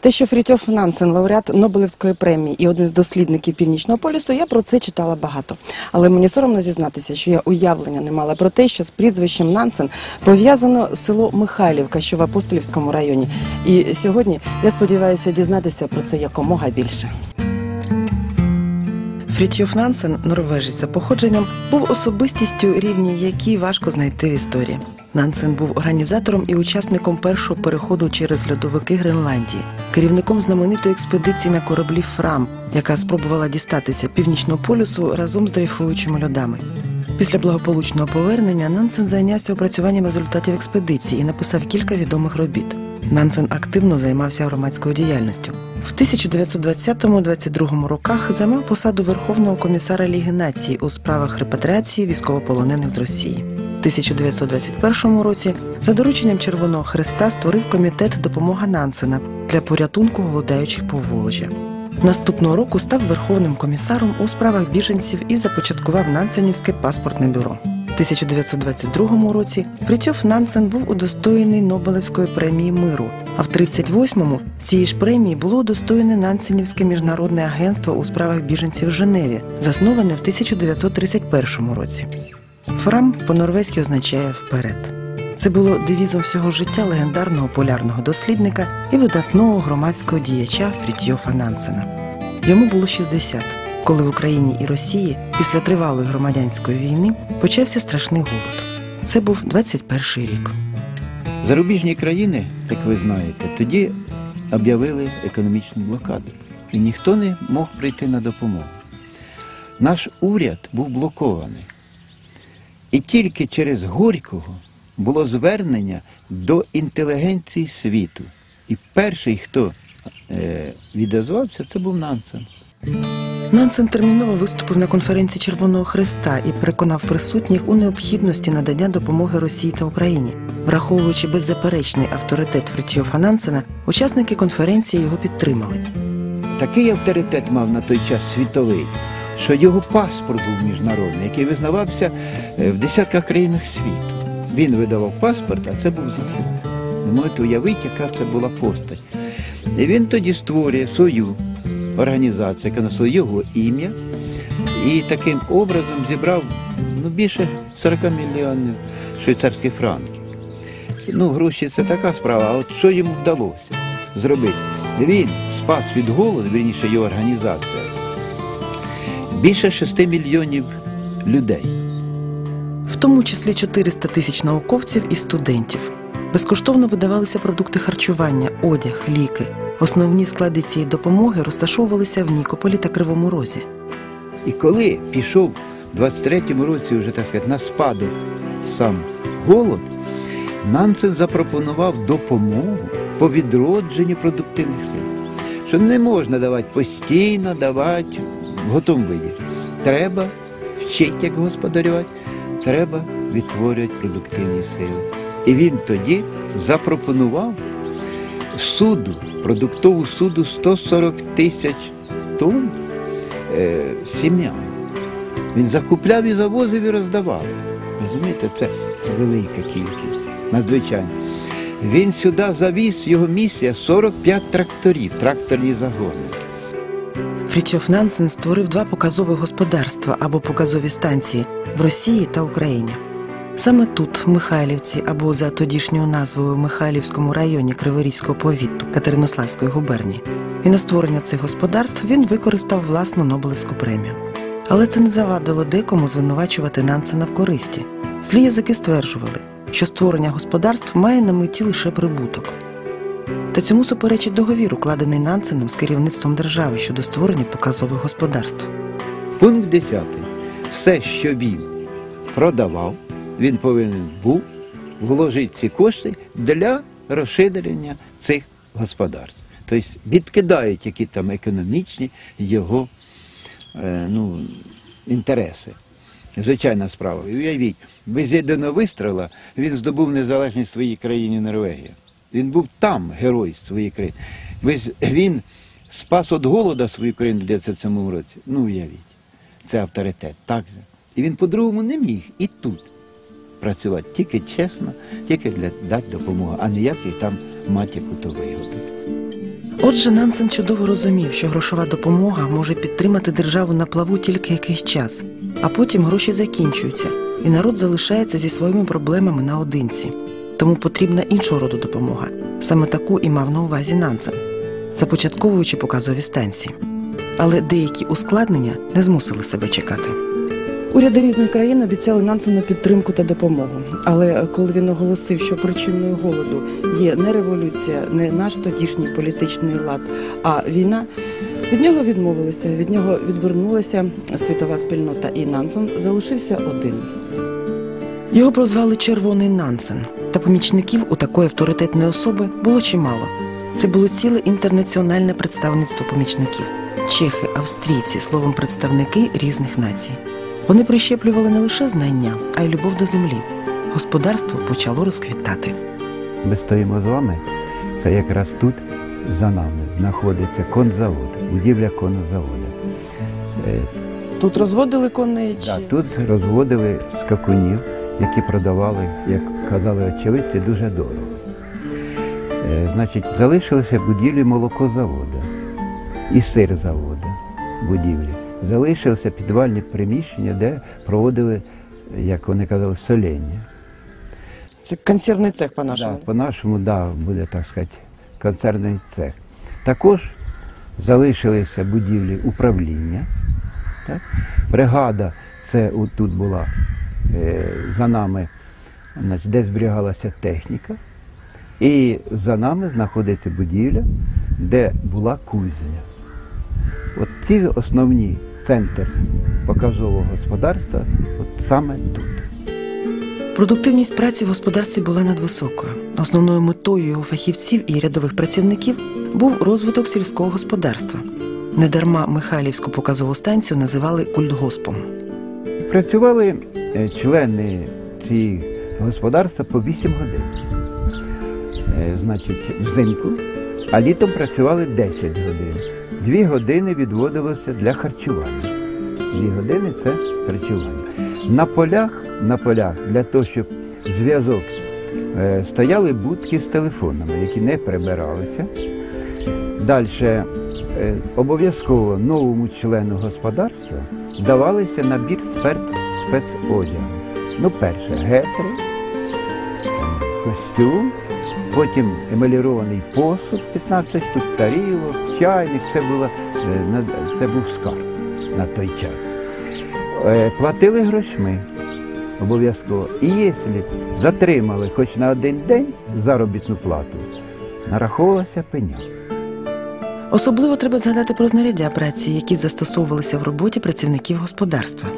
Те, що Фрітьоф Нансен, лауреат Нобелівської премії і один з дослідників Північного полюсу, я про це читала багато. Але мені соромно зізнатися, що я уявлення не мала про те, що з прізвищем Нансен пов'язано село Михайлівка, що в Апостолівському районі. І сьогодні я сподіваюся дізнатися про це якомога більше. Фрітьоф Нансен, норвежець за походженням, був особистістю рівні, якій важко знайти в історії. Нансен був організатором і учасником першого переходу через льодовики Гренландії, керівником знаменитої експедиції на кораблі Фрам, яка спробувала дістатися північного полюсу разом з дрейфуючими льодами. Після благополучного повернення Нансен зайнявся опрацюванням результатів експедиції і написав кілька відомих робіт. Нансен активно займався громадською діяльністю. В 1920-22 роках займав посаду Верховного комісара Ліги націй у справах репатріації військовополонених з Росії. У 1921 році за дорученням Червоного Христа створив комітет допомога Нансена для порятунку голодаючих Поволжя. Наступного року став верховним комісаром у справах біженців і започаткував Нансенівське паспортне бюро. У 1922 році Фритьоф Нансен був удостоєний Нобелевської премії миру. А в 38-му цієї ж премії було удостоєне Нансенівське міжнародне агентство у справах біженців в Женеві, засноване в 1931 році. Фрам по-норвезьки означає вперед. Це було девізом всього життя легендарного полярного дослідника і видатного громадського діяча Фрітьофа Нансена. Йому було 60, коли в Україні і Росії після тривалої громадянської війни почався страшний голод. Це був 21 рік. Зарубіжні країни, як ви знаєте, тоді об'явили економічну блокаду. І ніхто не мог прийти на допомогу. Наш уряд був блокований. І тільки через Горького було звернення до інтелігенції світу. І перший, хто е, відозвався, це був Нансен. Нансен терміново виступив на конференції Червоного Христа і переконав присутніх у необхідності надання допомоги Росії та Україні. Враховуючи беззаперечний авторитет Фритьофа Нансена, учасники конференції його підтримали. Такий авторитет мав на той час світовий, що його паспорт був міжнародний, який визнавався е, в десятках країнах світу. Він видавав паспорт, а це був закон. Не можете уявити, яка це була постать. І він тоді створює свою організацію, яка носила його ім'я, і таким образом зібрав ну, більше 40 мільйонів швейцарських франків. Ну, гроші це така справа, а от що йому вдалося зробити? Він спас від голоду, вірніше його організація, більше 6 мільйонів людей. в тому числі 400 тисяч науковців і студентів. Безкоштовно видавалися продукти харчування, одяг, ліки. Основні склади цієї допомоги розташовувалися в Нікополі та Кривому Розі. І коли пішов в 23-му році вже так сказати, на спадок сам голод, Нансен запропонував допомогу по відродженню продуктивних сил. Що не можна давати постійно давати в готовому виді. Треба вчити, як господарювати, треба відтворювати продуктивні сили. І він тоді запропонував суду, продуктову суду 140 тисяч тонн е, сім'ян. Він закупляв і завозив і роздавав. Розумієте, це, велика кількість, надзвичайно. Він сюди завіз, його місія 45 тракторів, тракторні загони. Фрітьоф Нансен створив два показові господарства або показові станції в Росії та Україні. Саме тут, в Михайлівці, або за тодішньою назвою в Михайлівському районі Криворізького повіту Катеринославської губернії, і на створення цих господарств він використав власну Нобелевську премію. Але це не завадило декому звинувачувати Нансена в користі. Злі язики стверджували, що створення господарств має на меті лише прибуток. Та цьому суперечить договір, укладений Нансеном з керівництвом держави щодо створення показових господарств. Пункт 10. Все, що він продавав, він повинен був вложити ці кошти для розширення цих господарств. Тобто відкидають які там економічні його е, ну, інтереси. Звичайна справа. Уявіть, без єдиного вистріла він здобув незалежність своїй країні Норвегія. Він був там герой своєї країни. Він спас від голода свою країну в 1997 році. Ну, уявіть, це авторитет. Так же. І він по-другому не міг і тут працювати тільки чесно, тільки для дати допомогу, а ніякий там мати яку-то вигоду. Отже, Нансен чудово розумів, що грошова допомога може підтримати державу на плаву тільки якийсь час, а потім гроші закінчуються, і народ залишається зі своїми проблемами наодинці. Тому потрібна іншого роду допомога. Саме таку і мав на увазі Нансен, започатковуючи показові станції. Але деякі ускладнення не змусили себе чекати. Уряди різних країн обіцяли Нансену підтримку та допомогу. Але коли він оголосив, що причиною голоду є не революція, не наш тодішній політичний лад, а війна, від нього відмовилися, від нього відвернулася світова спільнота, і Нансен залишився один. Його прозвали Червоний Нансен, та помічників у такої авторитетної особи було чимало. Це було ціле інтернаціональне представництво помічників чехи, австрійці, словом, представники різних націй. Вони прищеплювали не лише знання, а й любов до землі. Господарство почало розквітати. Ми стоїмо з вами, це якраз тут за нами знаходиться конзавод, будівля конзаводу. Е, Тут розводили коней Да, тут розводили скакунів, які продавали, як казали очевидці, дуже дорого. Е, Значить, залишилися будівлі молокозаводу і сирзаводу будівлі. Залишилися підвальні приміщення, де проводили, як вони казали, соління. Це консервний цех по Да, по-нашому, да, буде так сказати, концерний цех. Також залишилися будівлі управління. Так? Бригада, це от тут була е, за нами, значить, де зберігалася техніка. І за нами знаходиться будівля, де була кузня. От ці основні центр показового господарства, от саме тут. Продуктивність праці в господарстві була надвисокою. Основною метою його фахівців і рядових працівників був розвиток сільського господарства. Недарма Михайлівську показову станцію називали культгоспом. Працювали е, члени цієї господарства по 8 годин. Е, Значить, взимку, а літом працювали 10 годин. Дві години відводилося для харчування. Дві години це харчування. На полях, на полях для того, щоб зв'язок е, стояли будки з телефонами, які не прибиралися. Далі е, обов'язково новому члену господарства давалися набір спецодягу. Ну, перше, гетри, костюм, потім емалірований посуд, 15 штук тарілок, чайник. Це, було, е, це був скарб на той час. Е, Платили грошми обов'язково. І якщо затримали хоч на один день заробітну плату, нараховувалася пеня. Особливо треба згадати про знаряддя праці, які застосовувалися в роботі працівників господарства.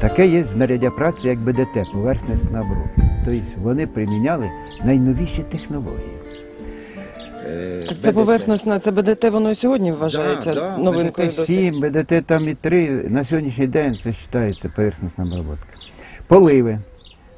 Таке є знаряддя праці, як БДТ, поверхнесна обробка. Тобто вони приміняли найновіші технології. Так це поверхностна, це БДТ, воно і сьогодні вважається новинкою. БДТ досить. 7, БДТ там і 3, на сьогоднішній день це вважається поверхнесна обробка. Поливи.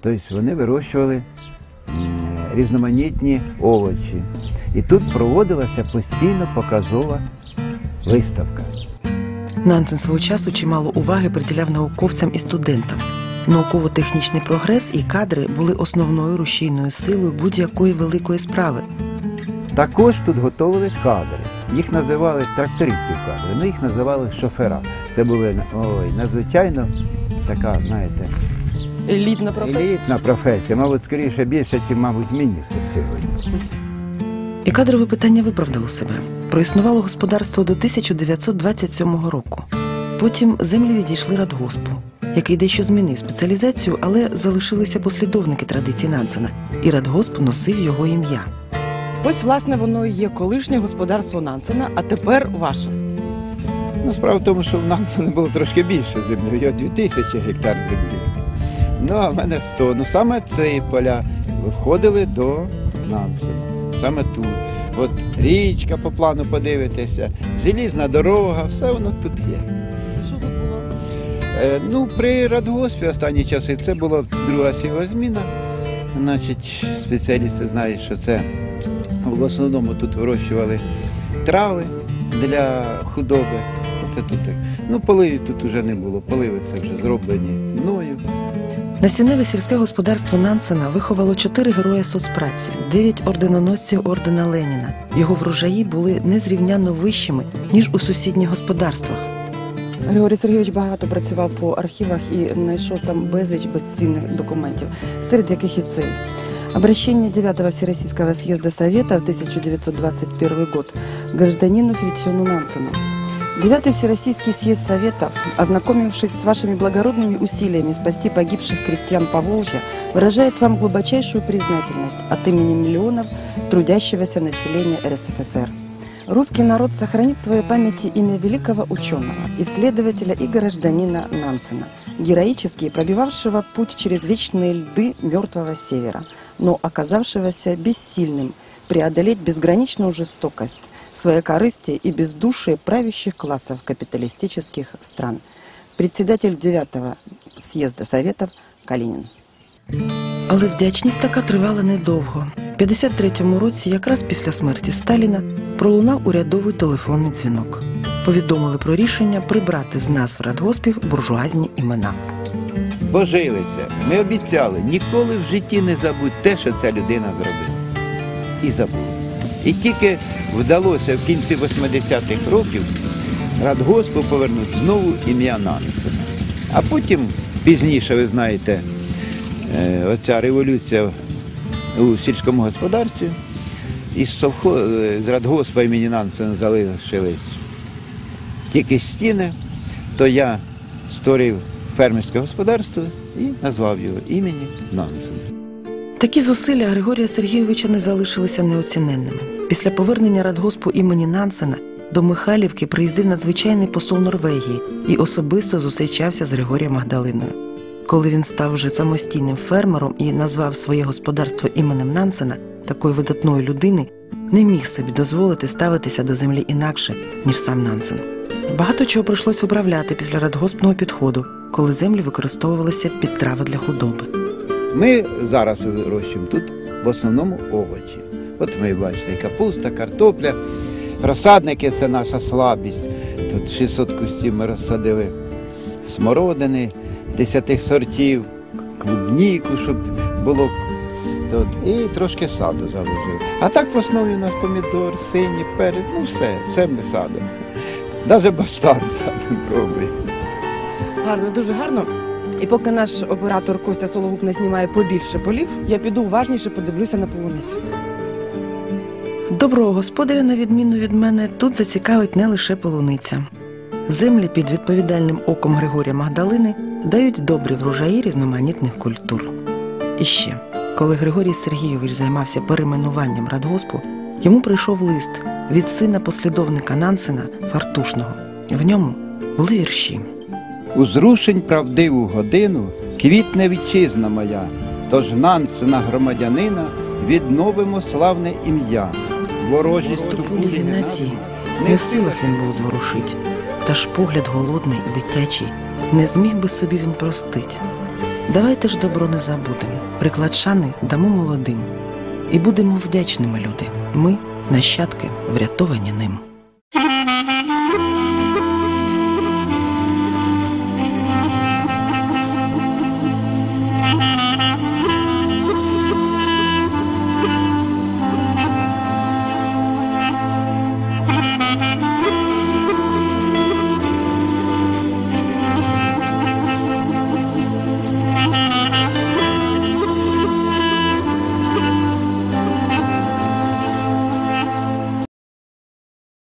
Тобто вони вирощували різноманітні овочі. І тут проводилася постійно показова виставка. Нансен свого часу чимало уваги приділяв науковцям і студентам. Науково-технічний прогрес і кадри були основною рушійною силою будь-якої великої справи. Також тут готували кадри. Їх називали трактористів кадри, ну їх називали шофера. Це були ой, надзвичайно така, знаєте, Елітна елітна професія, мабуть, скоріше більше, ніж, мабуть, міністр сьогодні. І кадрове питання виправдало себе. Проіснувало господарство до 1927 року. Потім землі відійшли радгоспу, який дещо змінив спеціалізацію, але залишилися послідовники традицій Нансена, і радгосп носив його ім'я. Ось, власне, воно і є колишнє господарство Нансена, а тепер ваше. Ну, справа в тому, що в нас не було трошки більше землі, його 2000 гектар землі. Ну, а в мене 100. Ну саме ці поля входили до Нансена. Саме тут. От річка по плану подивитися, желізна дорога, все воно тут є. Ну, при радгоспі останні часи це була друга сівозміна. Значить, спеціалісти знають, що це в основному тут вирощували трави для худоби. Оце тут. Ну, поливів тут вже не було. Поливи це вже зроблені мною. Насінневе сільське господарство Нансена виховало чотири герої соцпраці, дев'ять орденоносців ордена Леніна. Його врожаї були незрівняно вищими, ніж у сусідніх господарствах. Григорій Сергійович багато працював по архівах і знайшов там безліч безцінних документів, серед яких і цей. Обращение 9 Всероссийского съезда Совета в 1921 год гражданину Фритьону Нансену. Девятый Всероссийский съезд Советов, ознакомившись с вашими благородными усилиями спасти погибших крестьян Поволжья, выражает вам глубочайшую признательность от имени миллионов трудящегося населения РСФСР. Русский народ сохранит в своей памяти имя великого ученого, исследователя и гражданина Нансена, героически пробивавшего путь через вечные льды мертвого севера, но оказавшегося бессильным преодолеть безграничную жестокость, своекорыстие и бездушие правящих классов капиталистических стран. Председатель 9 съезда Советов Калинин. Але вдячність така тривала недовго. В 53-му році, якраз після смерті Сталіна, пролунав урядовий телефонний дзвінок. Повідомили про рішення прибрати з назв радгоспів буржуазні імена. Божилися. Ми обіцяли ніколи в житті не забудь те, що ця людина зробила. І забули. І тільки вдалося в кінці 80-х років Радгоспу повернути знову ім'я Нансена. А потім, пізніше, ви знаєте, е, оця революція у сільському господарстві, із, совхо... е, з Радгоспа імені Нансена залишились тільки стіни, то я створив фермерське господарство і назвав його імені Нансен. Такі зусилля Григорія Сергійовича не залишилися неоціненними. Після повернення радгоспу імені Нансена до Михайлівки приїздив надзвичайний посол Норвегії і особисто зустрічався з Григорієм Магдалиною. Коли він став вже самостійним фермером і назвав своє господарство іменем Нансена, такої видатної людини, не міг собі дозволити ставитися до землі інакше, ніж сам Нансен. Багато чого прийшлось виправляти після радгоспного підходу, коли землі використовувалися під трави для худоби. Ми зараз вирощуємо тут в основному овочі. От ми бачите, капуста, картопля, розсадники це наша слабість. Тут 600 кустів ми розсадили смородини, 10 сортів, клубніку, щоб було тут, і трошки саду заложили. А так в основі у нас помідор, синій, перець, ну все, все ми садимо. Навіть баштан садимо, пробуємо. Гарно, дуже гарно. І поки наш оператор Костя Сологуб не знімає побільше полів, я піду уважніше подивлюся на полуниці. Доброго господаря, на відміну від мене, тут зацікавить не лише полуниця. Землі під відповідальним оком Григорія Магдалини дають добрі врожаї різноманітних культур. І ще, коли Григорій Сергійович займався перейменуванням радгоспу, йому прийшов лист від сина послідовника Нансена Фартушного. В ньому були вірші. У зрушень правдиву годину квітне вітчизна моя, тож Нансена громадянина відновимо славне ім'я. Ворожі Стопулі нації не в силах він був зворушить, та ж погляд голодний, дитячий, не зміг би собі він простить. Давайте ж добро не забудемо, приклад шани дамо молодим, і будемо вдячними люди. Ми, нащадки, врятовані ним.